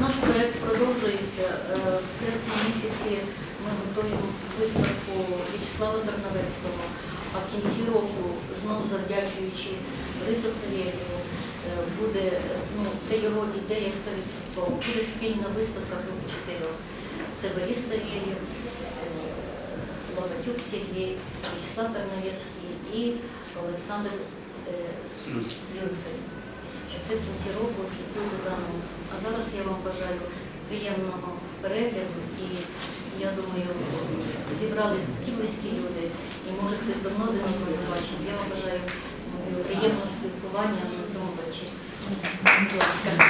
Наш проект продовжується. Е, В серпні місяці ми готуємо виставку В'ячеслава Тарновецького, а в кінці року, знов завдячуючи Борису Савєлєву, е, буде, ну, це його ідея 100%, буде спільна виставка групи чотирьох. Це Борис Савєлєв, е, Лаватюк Сергій, В'ячеслав Тарновецький і Олександр е, Це в кінці року слідкуйте за анонсом. А зараз я вам бажаю приємного перегляду і я думаю, зібрались такі близькі люди, і може хтось давно один одного бачив. Я вам бажаю приємного спілкування на цьому вечорі. Будь ласка.